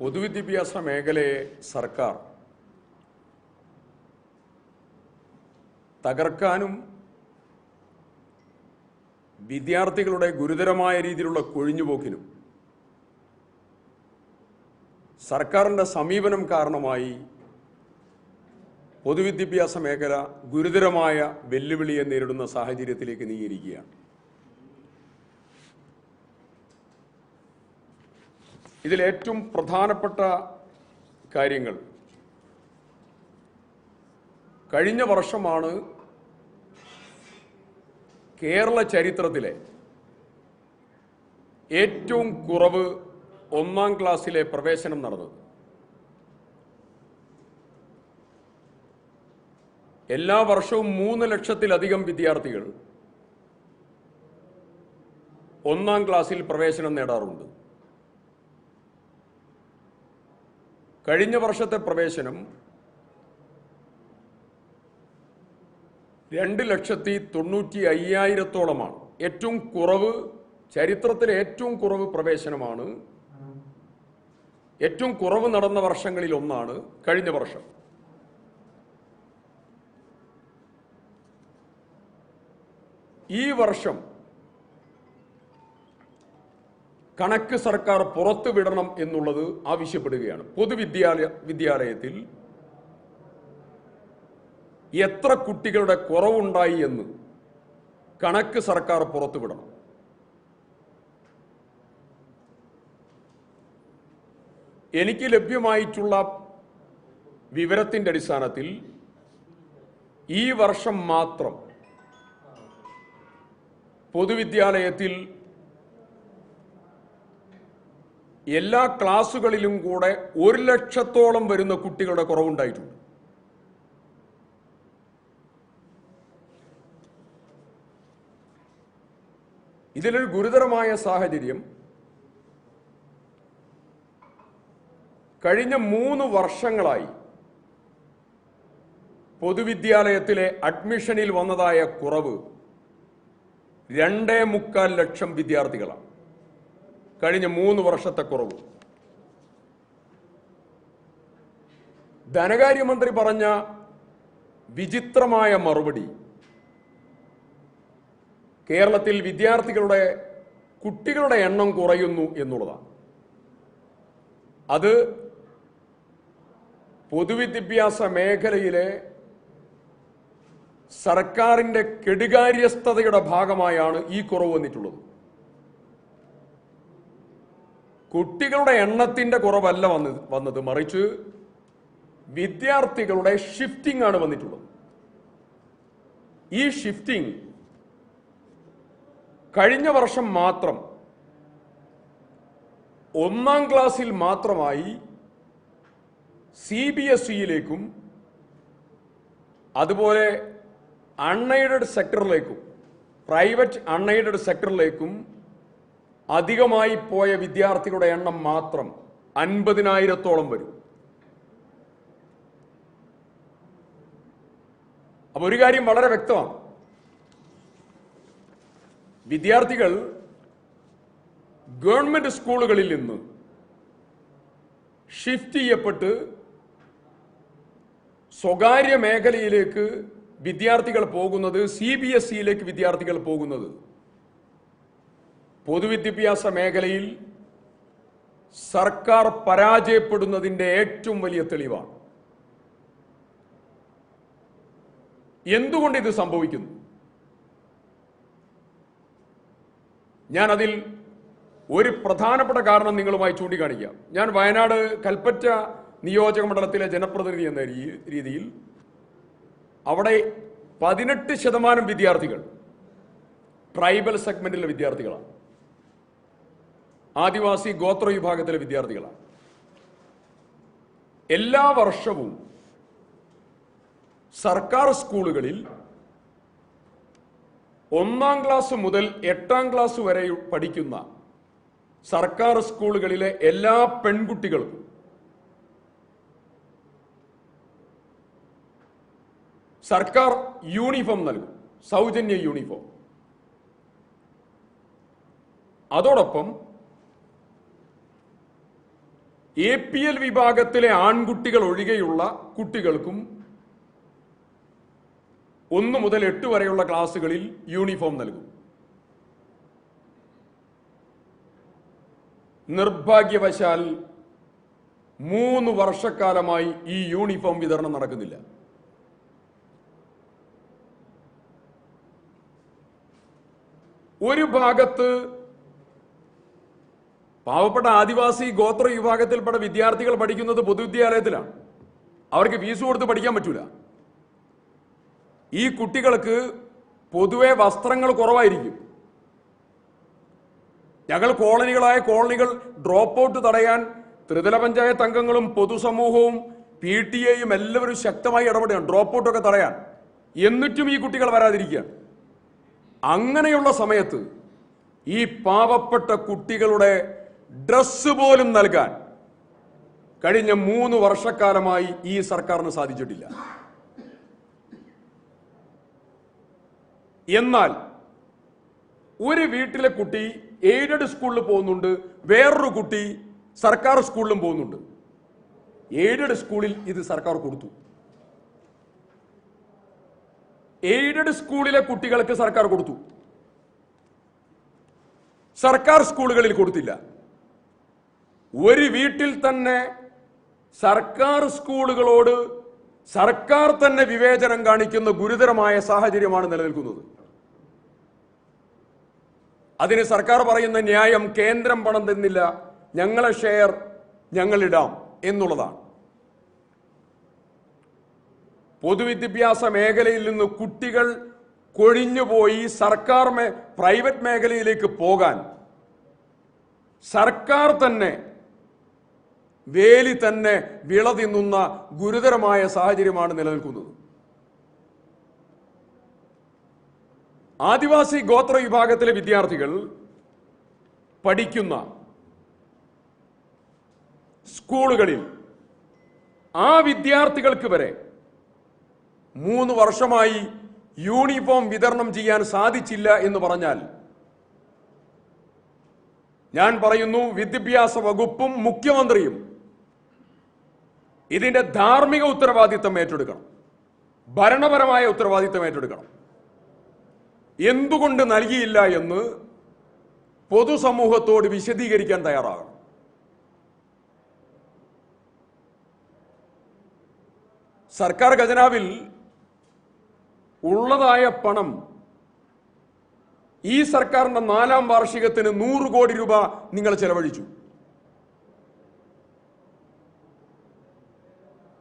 പൊതുവിദ്യാഭ്യാസ മേഖലയെ സർക്കാർ തകർക്കാനും വിദ്യാർത്ഥികളുടെ ഗുരുതരമായ രീതിയിലുള്ള കൊഴിഞ്ഞുപോക്കിനും സർക്കാരിന്റെ സമീപനം കാരണമായി പൊതുവിദ്യാഭ്യാസ മേഖല ഗുരുതരമായ വെല്ലുവിളിയെ നേരിടുന്ന സാഹചര്യത്തിലേക്ക് നീങ്ങിയിരിക്കുകയാണ്. ഇതിലേറ്റവും പ്രധാനപ്പെട്ട കാര്യങ്ങൾ. കഴിഞ്ഞ വർഷമാണ് കേരള ചരിത്രത്തിലെ ഏറ്റവും കുറവ് ഒന്നാം ക്ലാസ്സിലെ പ്രവേശനം നടന്നത്. എല്ലാ വർഷവും മൂന്ന് ലക്ഷത്തിലധികം വിദ്യാർത്ഥികൾ ഒന്നാം ക്ലാസ്സിൽ പ്രവേശനം നേടാറുണ്ട്. കഴിഞ്ഞ വർഷത്തെ പ്രവേശനം രണ്ട് ലക്ഷത്തി തൊണ്ണൂറ്റി അയ്യായിരത്തോളമാണ്. ഏറ്റവും കുറവ് ചരിത്രത്തിലെ ഏറ്റവും കുറവ് പ്രവേശനമാണ്. ഏറ്റവും കുറവ് നടന്ന വർഷങ്ങളിൽ ഒന്നാണ് കഴിഞ്ഞ വർഷം. ഈ വർഷം കണക്ക് സർക്കാർ പുറത്തുവിടണം എന്നുള്ളത് ആവശ്യപ്പെടുകയാണ്. പൊതുവിദ്യാലയ വിദ്യാലയത്തിൽ എത്ര കുട്ടികളുടെ കുറവുണ്ടായി എന്ന് കണക്ക് സർക്കാർ പുറത്തുവിടണം എനിക്ക് ലഭ്യമായിട്ടുള്ള വിവരത്തിന്റെ അടിസ്ഥാനത്തിൽ ഈ വർഷം മാത്രം പൊതുവിദ്യാലയത്തിൽ എല്ലാ ക്ലാസ്സുകളിലും കൂടെ ഒരു ലക്ഷത്തോളം വരുന്ന കുട്ടികളുടെ കുറവുണ്ടായിട്ടുണ്ട്. ഇതിലൊരു ഗുരുതരമായ സാഹചര്യം കഴിഞ്ഞ മൂന്ന് വർഷങ്ങളായി പൊതുവിദ്യാലയത്തിലെ അഡ്മിഷനിൽ വന്നതായ കുറവ് രണ്ടേ മുക്കാൽ ലക്ഷം വിദ്യാർത്ഥികളാണ്. കഴിഞ്ഞ മൂന്ന് വർഷത്തെ കുറവ്. ധനകാര്യമന്ത്രി പറഞ്ഞ വിചിത്രമായ മറുപടി കേരളത്തിൽ വിദ്യാർത്ഥികളുടെ കുട്ടികളുടെ എണ്ണം കുറയുന്നു എന്നുള്ളതാണ്. അത് പൊതുവിദ്യാഭ്യാസ മേഖലയിലെ സർക്കാരിന്റെ കെടുകാര്യസ്ഥതയുടെ ഭാഗമായാണ് ഈ കുറവ് വന്നിട്ടുള്ളത്. കുട്ടികളുടെ എണ്ണത്തിന്റെ കുറവല്ല വന്നത് വന്നത്. മറിച്ച് വിദ്യാർത്ഥികളുടെ ഷിഫ്റ്റിംഗ് ആണ് വന്നിട്ടുള്ളത്. ഈ ഷിഫ്റ്റിംഗ് കഴിഞ്ഞ വർഷം മാത്രം ഒന്നാം ക്ലാസ്സിൽ മാത്രമായി സി ബി എസ് ഇയിലേക്കും അതുപോലെ അൺഎയ്ഡഡ് സെക്ടറിലേക്കും പ്രൈവറ്റ് അൺഎയ്ഡഡ് സെക്ടറിലേക്കും അധികമായി പോയ വിദ്യാർത്ഥികളുടെ എണ്ണം മാത്രം അൻപതിനായിരത്തോളം വരും. അപ്പൊ ഒരു കാര്യം വളരെ വ്യക്തമാണ്. വിദ്യാർത്ഥികൾ ഗവൺമെന്റ് സ്കൂളുകളിൽ നിന്ന് ഷിഫ്റ്റ് ചെയ്യപ്പെട്ട് സ്വകാര്യ മേഖലയിലേക്ക് വിദ്യാർത്ഥികൾ പോകുന്നത് സി ബി എസ് ഇയിലേക്ക് വിദ്യാർത്ഥികൾ പോകുന്നത് പൊതുവിദ്യാഭ്യാസ മേഖലയിൽ സർക്കാർ പരാജയപ്പെടുന്നതിന്റെ ഏറ്റവും വലിയ തെളിവാണ്. എന്തുകൊണ്ട് ഇത് സംഭവിക്കുന്നു? ഞാനതിൽ ഒരു പ്രധാനപ്പെട്ട കാരണം നിങ്ങളുമായി ചൂണ്ടിക്കാണിക്കാം. ഞാൻ വയനാട് കൽപ്പറ്റ നിയോജക മണ്ഡലത്തിലെ ജനപ്രതിനിധി എന്ന രീതിയിൽ അവിടെ പതിനെട്ട് ശതമാനം വിദ്യാർത്ഥികൾ ട്രൈബൽ സെഗ്മെന്റിലെ വിദ്യാർത്ഥികളാണ്. ആദിവാസി ഗോത്ര വിഭാഗത്തിലെ വിദ്യാർത്ഥികളാണ്. എല്ലാ വർഷവും സർക്കാർ സ്കൂളുകളിൽ ഒന്നാം ക്ലാസ് മുതൽ എട്ടാം ക്ലാസ് വരെ പഠിക്കുന്ന സർക്കാർ സ്കൂളുകളിലെ എല്ലാ പെൺകുട്ടികൾക്കും സർക്കാർ യൂണിഫോം നൽകും സൗജന്യ യൂണിഫോം. അതോടൊപ്പം എ പി എൽ വിഭാഗത്തിലെ ആൺകുട്ടികൾ ഒഴികെയുള്ള കുട്ടികൾക്കും ഒന്ന് മുതൽ എട്ട് വരെയുള്ള ക്ലാസ്സുകളിൽ യൂണിഫോം നൽകും. നിർഭാഗ്യവശാൽ മൂന്ന് വർഷക്കാലമായി ഈ യൂണിഫോം വിതരണം നടക്കുന്നില്ല. ഒരു ഭാഗത്ത് പാവപ്പെട്ട ആദിവാസി ഗോത്ര വിഭാഗത്തിൽപ്പെട്ട വിദ്യാർത്ഥികൾ പഠിക്കുന്നത് പൊതുവിദ്യാലയത്തിലാണ് അവർക്ക് ഫീസ് കൊടുത്ത് പഠിക്കാൻ പറ്റൂല. ഈ കുട്ടികൾക്ക് പൊതുവെ വസ്ത്രങ്ങൾ കുറവായിരിക്കും. ഞങ്ങൾ കോളനികളായ കോളനികൾ ഡ്രോപ്പ് ഔട്ട് തടയാൻ ത്രിതല പഞ്ചായത്ത് അംഗങ്ങളും പൊതുസമൂഹവും പി ടി എയും എല്ലാവരും ശക്തമായി ഇടപെടുകയാണ്. ഡ്രോപ്പ് ഔട്ടൊക്കെ തടയാൻ. എന്നിട്ടും ഈ കുട്ടികൾ വരാതിരിക്കുകയാണ്. അങ്ങനെയുള്ള സമയത്ത് ഈ പാവപ്പെട്ട കുട്ടികളുടെ ഡ്രസ്സ് പോലും നൽകാൻ കഴിഞ്ഞ മൂന്ന് വർഷക്കാലമായി ഈ സർക്കാരിന് സാധിച്ചിട്ടില്ല. എന്നാൽ ഒരു വീട്ടിലെ കുട്ടി എയ്ഡഡ് സ്കൂളിൽ പോകുന്നുണ്ട് വേറൊരു കുട്ടി സർക്കാർ സ്കൂളിലും പോകുന്നുണ്ട്. എയ്ഡഡ് സ്കൂളിൽ ഇത് സർക്കാർ കൊടുത്തു. എയ്ഡഡ് സ്കൂളിലെ കുട്ടികൾക്ക് സർക്കാർ കൊടുത്തു. സർക്കാർ സ്കൂളുകളിൽ കൊടുത്തില്ല. ഒരു വീട്ടിൽ തന്നെ സർക്കാർ സ്കൂളുകളോട് സർക്കാർ തന്നെ വിവേചനം കാണിക്കുന്ന ഗുരുതരമായ സാഹചര്യമാണ് നിലനിൽക്കുന്നത്. അതിന് സർക്കാർ പറയുന്ന ന്യായം കേന്ദ്രം പണം തന്നില്ല ഞങ്ങളെ ഷെയർ ഞങ്ങളിടാം എന്നുള്ളതാണ്. പൊതുവിദ്യാഭ്യാസ മേഖലയിൽ നിന്ന് കുട്ടികൾ കൊഴിഞ്ഞുപോയി സർക്കാർ പ്രൈവറ്റ് മേഖലയിലേക്ക് പോകാൻ സർക്കാർ തന്നെ വേലി തന്നെ വിള തിന്നുന്ന ഗുരുതരമായ സാഹചര്യമാണ് നിലനിൽക്കുന്നത്. ആദിവാസി ഗോത്ര വിഭാഗത്തിലെ വിദ്യാർത്ഥികൾ പഠിക്കുന്ന സ്കൂളുകളിൽ ആ വിദ്യാർത്ഥികൾക്ക് വരെ മൂന്ന് വർഷമായി യൂണിഫോം വിതരണം ചെയ്യാൻ സാധിച്ചില്ല എന്ന് പറഞ്ഞാൽ ഞാൻ പറയുന്നു വിദ്യാഭ്യാസ വകുപ്പും മുഖ്യമന്ത്രിയും ഇതിന്റെ ധാർമ്മിക ഉത്തരവാദിത്തം ഏറ്റെടുക്കണം. ഭരണപരമായ ഉത്തരവാദിത്തം ഏറ്റെടുക്കണം. എന്തുകൊണ്ട് നൽകിയില്ല എന്ന് പൊതുസമൂഹത്തോട് വിശദീകരിക്കാൻ തയ്യാറാകണം. സർക്കാർ ഖജനാവിൽ ഉള്ളതായ പണം ഈ സർക്കാരിന്റെ നാലാം വാർഷികത്തിന് നൂറ് കോടി രൂപ നിങ്ങൾ ചെലവഴിച്ചു.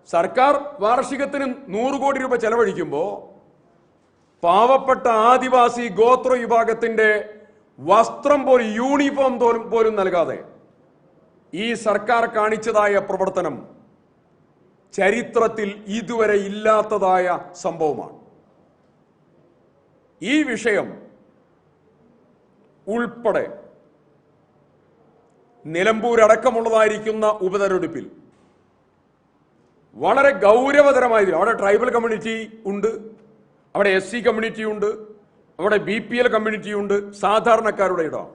സർക്കാർ വാർഷികത്തിന് നൂറ് കോടി രൂപ ചെലവഴിക്കുമ്പോൾ പാവപ്പെട്ട ആദിവാസി ഗോത്ര വിഭാഗത്തിന്റെ വസ്ത്രം പോലും യൂണിഫോം പോലും നൽകാതെ ഈ സർക്കാർ കാണിച്ചതായ പ്രവർത്തനം ചരിത്രത്തിൽ ഇതുവരെ ഇല്ലാത്തതായ സംഭവമാണ്. ഈ വിഷയം ഉൾപ്പെടെ നിലമ്പൂരടക്കമുള്ളതായിരിക്കുന്ന ഉപതെരഞ്ഞെടുപ്പിൽ വളരെ ഗൗരവതരമായ അവിടെ ട്രൈബൽ കമ്മ്യൂണിറ്റി ഉണ്ട്. അവിടെ എസ് സി കമ്മ്യൂണിറ്റി ഉണ്ട്. അവിടെ ബി പി എൽ കമ്മ്യൂണിറ്റി ഉണ്ട്. സാധാരണക്കാരുടെ ഇടം.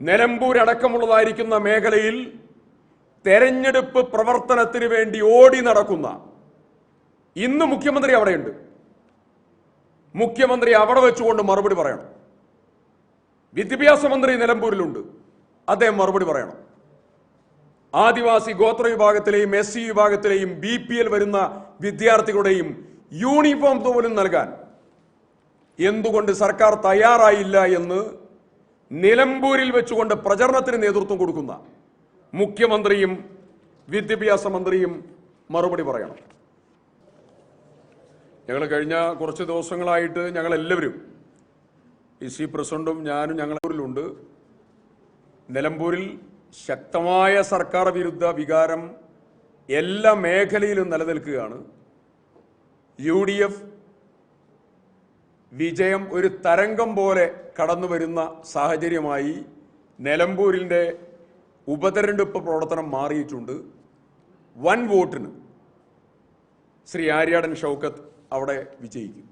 നിലമ്പൂരടക്കമുള്ളതായിരിക്കുന്ന മേഖലയിൽ തെരഞ്ഞെടുപ്പ് പ്രവർത്തനത്തിന് വേണ്ടി ഓടി നടക്കുന്ന ഇന്ന് മുഖ്യമന്ത്രി അവിടെയുണ്ട്. മുഖ്യമന്ത്രി അവിടെ വെച്ചുകൊണ്ട് മറുപടി പറയണം. വിദ്യാഭ്യാസ മന്ത്രി നിലമ്പൂരിലുണ്ട്. അദ്ദേഹം മറുപടി പറയണം. ആദിവാസി ഗോത്ര വിഭാഗത്തിലെയും എസ് സി വിഭാഗത്തിലെയും ബി പി എൽ വരുന്ന വിദ്യാർത്ഥികളുടെയും യൂണിഫോം പോലും നൽകാൻ എന്തുകൊണ്ട് സർക്കാർ തയ്യാറായില്ല എന്ന് നിലമ്പൂരിൽ വെച്ചുകൊണ്ട് പ്രചരണത്തിന് നേതൃത്വം കൊടുക്കുന്ന മുഖ്യമന്ത്രിയും വിദ്യാഭ്യാസ മന്ത്രിയും മറുപടി പറയണം. ഞങ്ങൾ കഴിഞ്ഞ കുറച്ച് ദിവസങ്ങളായിട്ട് ഞങ്ങളെല്ലാവരും ഈ സി പ്രസിഡന്റും ഞാനും ഞങ്ങളൂരിലുണ്ട് നിലമ്പൂരിൽ ശക്തമായ സർക്കാർ വിരുദ്ധ വികാരം എല്ലാ മേഖലയിലും നിലനിൽക്കുകയാണ്. യു ഡി എഫ് വിജയം ഒരു തരംഗം പോലെ കടന്നു വരുന്ന സാഹചര്യമായി നിലമ്പൂരിന്റെ ഉപതെരഞ്ഞെടുപ്പ് പ്രവർത്തനം മാറിയിട്ടുണ്ട്. വൻ വോട്ടിന് ശ്രീ ആര്യാടൻ ഷൗക്കത്ത് അവിടെ വിജയിക്കും.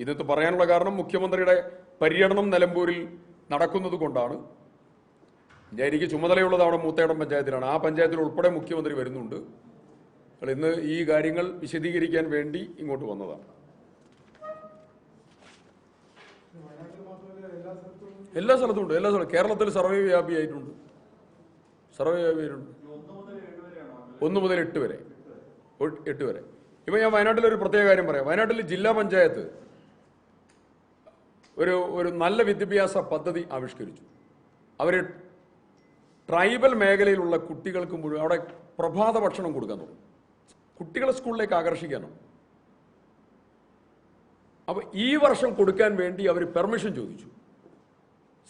ഇന്നത്തെ പറയാനുള്ള കാരണം മുഖ്യമന്ത്രിയുടെ പര്യടനം നിലമ്പൂരിൽ നടക്കുന്നത് കൊണ്ടാണ് എനിക്ക് ചുമതലയുള്ളത് അവിടെ മൂത്തേടം പഞ്ചായത്തിലാണ്. ആ പഞ്ചായത്തിൽ ഉൾപ്പെടെ മുഖ്യമന്ത്രി വരുന്നുണ്ട്. ഇന്ന് ഈ കാര്യങ്ങൾ വിശദീകരിക്കാൻ വേണ്ടി ഇങ്ങോട്ട് വന്നതാണ്. എല്ലാ സ്ഥലത്തും ഉണ്ട്. എല്ലാ സ്ഥലത്തും. കേരളത്തിൽ സർവേ വ്യാപിയായിട്ടുണ്ട് സർവേ വ്യാപിയായിട്ടുണ്ട് ഒന്ന് മുതൽ എട്ട് വരെ. എട്ട് വരെ. ഇപ്പൊ ഞാൻ വയനാട്ടിലൊരു പ്രത്യേക കാര്യം പറയാം. വയനാട്ടിൽ ജില്ലാ പഞ്ചായത്ത് ഒരു ഒരു നല്ല വിദ്യാഭ്യാസ പദ്ധതി ആവിഷ്കരിച്ചു. അവർ ട്രൈബൽ മേഖലയിലുള്ള കുട്ടികൾക്ക് മുഴുവൻ അവിടെ പ്രഭാത ഭക്ഷണം കൊടുക്കാൻ തുടങ്ങി. കുട്ടികളെ സ്കൂളിലേക്ക് ആകർഷിക്കാനും. അപ്പൊ ഈ വർഷം കൊടുക്കാൻ വേണ്ടി അവർ പെർമിഷൻ ചോദിച്ചു.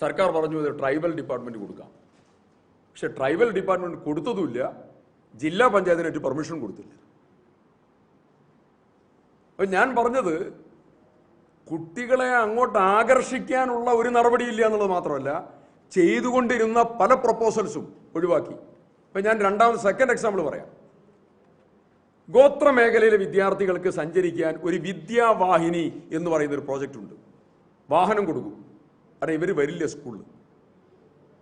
സർക്കാർ പറഞ്ഞു ഇത് ട്രൈബൽ ഡിപ്പാർട്ട്മെന്റ് കൊടുക്കാം. പക്ഷെ ട്രൈബൽ ഡിപ്പാർട്ട്മെന്റ് കൊടുത്തതുമില്ല. ജില്ലാ പഞ്ചായത്തിനായിട്ട് പെർമിഷൻ കൊടുത്തില്ല. അപ്പൊ ഞാൻ പറഞ്ഞത് കുട്ടികളെ അങ്ങോട്ട് ആകർഷിക്കാനുള്ള ഒരു നടപടിയില്ല എന്നുള്ളത് മാത്രമല്ല ചെയ്തുകൊണ്ടിരുന്ന പല പ്രപ്പോസൽസും ഒഴിവാക്കി. ഇപ്പം ഞാൻ രണ്ടാമത് സെക്കൻഡ് എക്സാമ്പിൾ പറയാം. ഗോത്ര മേഖലയിലെ വിദ്യാർത്ഥികൾക്ക് സഞ്ചരിക്കാൻ ഒരു വിദ്യാവാഹിനി എന്ന് പറയുന്ന ഒരു പ്രോജക്റ്റ് ഉണ്ട്. വാഹനം കൊടുക്കും. കാരണം ഇവർ വരില്ല സ്കൂളിൽ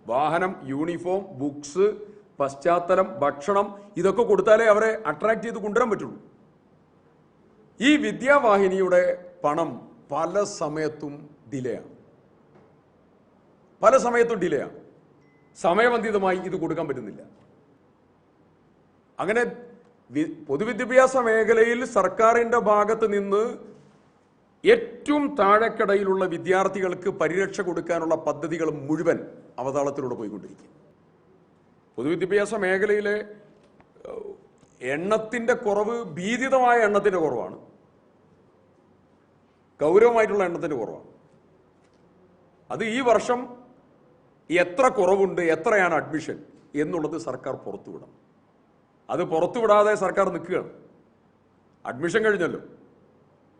വാഹനം യൂണിഫോം ബുക്സ് പശ്ചാത്തലം ഭക്ഷണം ഇതൊക്കെ കൊടുത്താലേ അവരെ അട്രാക്ട് ചെയ്ത് കൊണ്ടുവരാൻ പറ്റുള്ളൂ. ഈ വിദ്യാവാഹിനിയുടെ പണം പല സമയത്തും ഡിലേ പല സമയത്തും ഡിലേ സമയബന്ധിതമായി ഇത് കൊടുക്കാൻ പറ്റുന്നില്ല. അങ്ങനെ പൊതുവിദ്യാഭ്യാസ മേഖലയിൽ സർക്കാരിന്റെ ഭാഗത്ത് നിന്ന് ഏറ്റവും താഴെക്കടയിലുള്ള വിദ്യാർത്ഥികൾക്ക് പരിരക്ഷ കൊടുക്കാനുള്ള പദ്ധതികൾ മുഴുവൻ അവതാളത്തിലൂടെ പോയിക്കൊണ്ടിരിക്കും. പൊതുവിദ്യാഭ്യാസ മേഖലയിലെ എണ്ണത്തിന്റെ കുറവ് ഭീതിതമായ എണ്ണത്തിന്റെ കുറവാണ്. ഗൗരവമായിട്ടുള്ള എണ്ണത്തിന്റെ കുറവാണ് അത് ഈ വർഷം എത്ര കുറവുണ്ട് എത്രയാണ് അഡ്മിഷൻ എന്നുള്ളത് സർക്കാർ പുറത്തുവിടണം. അത് പുറത്തുവിടാതെ സർക്കാർ നിൽക്കുകയാണ്. അഡ്മിഷൻ കഴിഞ്ഞല്ലോ.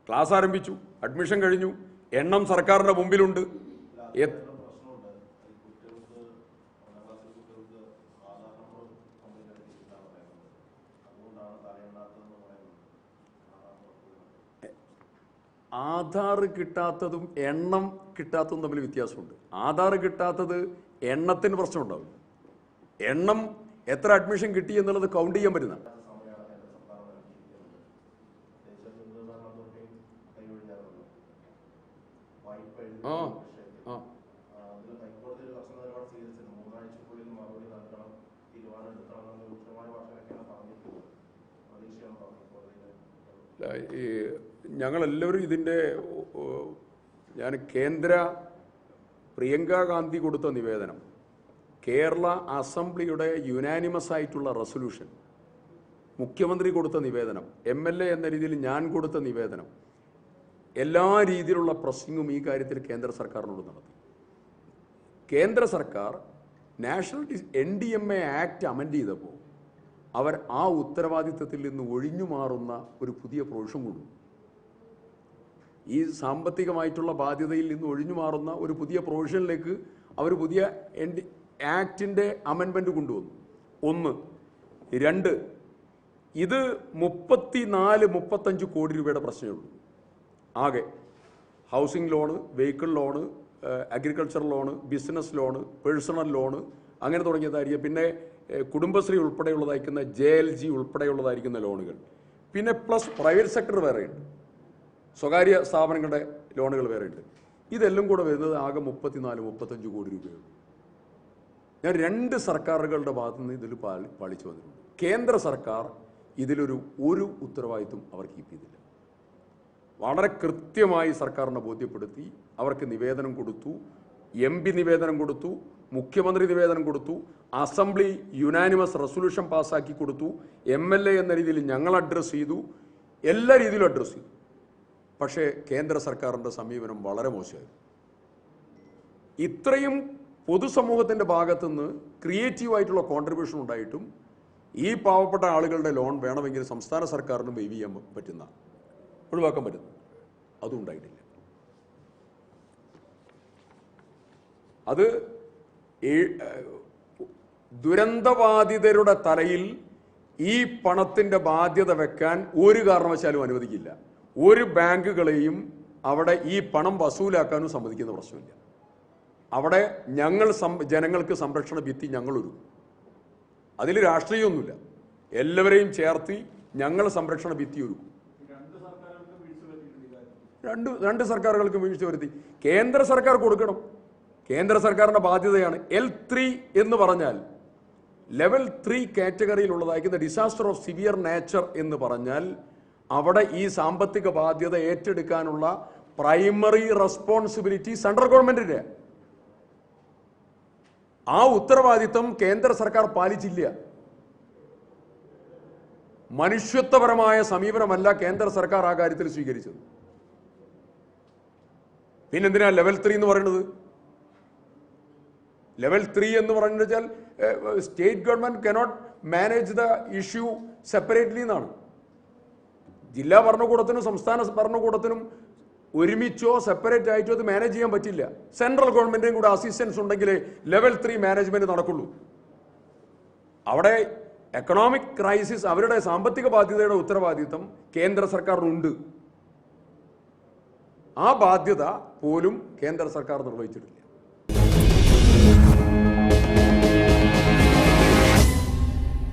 ക്ലാസ് ആരംഭിച്ചു. അഡ്മിഷൻ കഴിഞ്ഞു. എണ്ണം സർക്കാരിന്റെ മുമ്പിലുണ്ട്. ആധാർ കിട്ടാത്തതും എണ്ണം കിട്ടാത്തതും തമ്മിൽ വ്യത്യാസമുണ്ട്. ആധാർ കിട്ടാത്തത് എണ്ണത്തിന് പ്രശ്നമുണ്ടാവും. എണ്ണം എത്ര അഡ്മിഷൻ കിട്ടി എന്നുള്ളത് കൗണ്ട് ചെയ്യാൻ പറ്റുന്ന. ആ ഈ ഞങ്ങളെല്ലാവരും ഇതിന്റെ ഞാൻ കേന്ദ്ര പ്രിയങ്ക ഗാന്ധി കൊടുത്ത നിവേദനം കേരള അസംബ്ലിയുടെ യുനാനിമസ് ആയിട്ടുള്ള റെസൊല്യൂഷൻ മുഖ്യമന്ത്രി കൊടുത്ത നിവേദനം എം എൽ എ എന്ന രീതിയിൽ ഞാൻ കൊടുത്ത നിവേദനം എല്ലാ രീതിയിലുള്ള പ്രസ്സിങ്ങും ഈ കാര്യത്തിൽ കേന്ദ്ര സർക്കാരിനോട് നടത്തി. കേന്ദ്ര സർക്കാർ national N D M A act amend ചെയ്തപ്പോൾ അവർ ആ ഉത്തരവാദിത്തത്തിൽ നിന്ന് ഒഴിഞ്ഞു മാറുന്ന ഒരു പുതിയ പ്രൊവിഷൻ കൊണ്ടു ഈ സാമ്പത്തികമായിട്ടുള്ള ബാധ്യതയിൽ നിന്ന് ഒഴിഞ്ഞു മാറുന്ന ഒരു പുതിയ പ്രൊവിഷനിലേക്ക് അവർ പുതിയ ആക്ടിന്റെ അമെൻമെന്റ് കൊണ്ടുവന്നു. ഒന്ന് രണ്ട് ഇത് മുപ്പത്തി നാല് മുപ്പത്തഞ്ച് കോടി രൂപയുടെ പ്രശ്നമേ ഉള്ളൂ. ആകെ housing loan vehicle loan agriculture loan business loan personal loan അങ്ങനെ തുടങ്ങിയതായിരിക്കും. പിന്നെ കുടുംബശ്രീ ഉൾപ്പെടെയുള്ളതായിരിക്കുന്ന ജെ എൽ ജി ഉൾപ്പെടെയുള്ളതായിരിക്കുന്ന ലോണുകൾ. പിന്നെ പ്ലസ് പ്രൈവറ്റ് സെക്ടർ വേറെയുണ്ട്. സ്വകാര്യ സ്ഥാപനങ്ങളുടെ ലോണുകൾ വേറെയുണ്ട് ഇതെല്ലാം കൂടെ വരുന്നത് ആകെ മുപ്പത്തിനാല് മുപ്പത്തഞ്ച് കോടി രൂപയാണ്. ഞാൻ രണ്ട് സർക്കാരുകളുടെ ഭാഗത്തു നിന്ന് ഇതിൽ പാളി പാളിച്ചു വന്നിട്ടുണ്ട്. കേന്ദ്ര സർക്കാർ ഇതിലൊരു ഒരു ഉത്തരവാദിത്വം അവർ കീപ്പ് ചെയ്തില്ല. വളരെ കൃത്യമായി സർക്കാരിനെ ബോധ്യപ്പെടുത്തി അവർക്ക് നിവേദനം കൊടുത്തു എം പി നിവേദനം കൊടുത്തു മുഖ്യമന്ത്രി നിവേദനം കൊടുത്തു അസംബ്ലി യുനാനിമസ് റെസൊല്യൂഷൻ പാസ്സാക്കി കൊടുത്തു എം എൽ എ എന്ന രീതിയിൽ ഞങ്ങൾ അഡ്രസ്സ് ചെയ്തു എല്ലാ രീതിയിലും അഡ്രസ്സ് ചെയ്തു. പക്ഷേ കേന്ദ്ര സർക്കാരിന്റെ സമീപനം വളരെ മോശമായിരുന്നു ഇത്രയും പൊതുസമൂഹത്തിന്റെ ഭാഗത്തുനിന്ന് ക്രിയേറ്റീവായിട്ടുള്ള കോൺട്രിബ്യൂഷൻ ഉണ്ടായിട്ടും ഈ പാവപ്പെട്ട ആളുകളുടെ ലോൺ വേണമെങ്കിൽ സംസ്ഥാന സർക്കാരിന് വെയ്വ് ചെയ്യാൻ പറ്റുന്ന ഒഴിവാക്കാൻ പറ്റുന്നു അതും ഉണ്ടായിട്ടില്ല. അത് ദുരന്തബാധിതരുടെ തലയിൽ ഈ പണത്തിന്റെ ബാധ്യത വെക്കാൻ ഒരു കാരണവശാലും അനുവദിക്കില്ല. ഒരു ബാങ്കുകളെയും അവിടെ ഈ പണം വസൂലാക്കാനും സമ്മതിക്കുന്ന പ്രശ്നമില്ല. അവിടെ ഞങ്ങൾ ജനങ്ങൾക്ക് സംരക്ഷണ ഭിത്തി ഞങ്ങളൊരുക്കും. അതിൽ രാഷ്ട്രീയമൊന്നുമില്ല എല്ലാവരെയും ചേർത്തി ഞങ്ങൾ സംരക്ഷണ ഭിത്തി ഒരുക്കും. രണ്ട് രണ്ട് സർക്കാരുകൾക്കും വീഴ്ച വരുത്തി. കേന്ദ്ര സർക്കാർ കൊടുക്കണം. കേന്ദ്ര സർക്കാരിന്റെ ബാധ്യതയാണ് എൽ ത്രീ എന്ന് പറഞ്ഞാൽ ലെവൽ ത്രീ കാറ്റഗറിയിലുള്ളതായിരിക്കുന്ന ഡിസാസ്റ്റർ ഓഫ് സിവിയർ നേച്ചർ എന്ന് പറഞ്ഞാൽ അവിടെ ഈ സാമ്പത്തിക ബാധ്യത ഏറ്റെടുക്കാനുള്ള പ്രൈമറി റെസ്പോൺസിബിലിറ്റി സെൻട്രൽ ഗവൺമെന്റിന്റെ ആ ഉത്തരവാദിത്തം കേന്ദ്ര സർക്കാർ പാലിച്ചില്ല. മനുഷ്യത്വപരമായ സമീപനമല്ല കേന്ദ്ര സർക്കാർ ആ കാര്യത്തിൽ സ്വീകരിച്ചത്. പിന്നെന്തിനാ ലെവൽ ത്രീ എന്ന് പറയുന്നത്? ലെവൽ ത്രീ എന്ന് പറഞ്ഞാൽ state government cannot manage the issue separately എന്നാണ്. ജില്ലാ ഭരണകൂടത്തിനും സംസ്ഥാന ഭരണകൂടത്തിനും ഒരുമിച്ചോ സെപ്പറേറ്റ് ആയിട്ടോ അത് മാനേജ് ചെയ്യാൻ പറ്റില്ല. സെൻട്രൽ ഗവൺമെന്റിനും കൂടെ അസിസ്റ്റൻസ് ഉണ്ടെങ്കിലേ ലെവൽ ത്രീ മാനേജ്മെന്റ് നടക്കുള്ളൂ. അവിടെ എക്കണോമിക് ക്രൈസിസ് അവരുടെ സാമ്പത്തിക ബാധ്യതയുടെ ഉത്തരവാദിത്തം കേന്ദ്ര സർക്കാരിനുണ്ട്. ആ ബാധ്യത പോലും കേന്ദ്ര സർക്കാർ നിർവഹിച്ചിട്ടില്ല.